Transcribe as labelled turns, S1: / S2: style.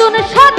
S1: নতুন সব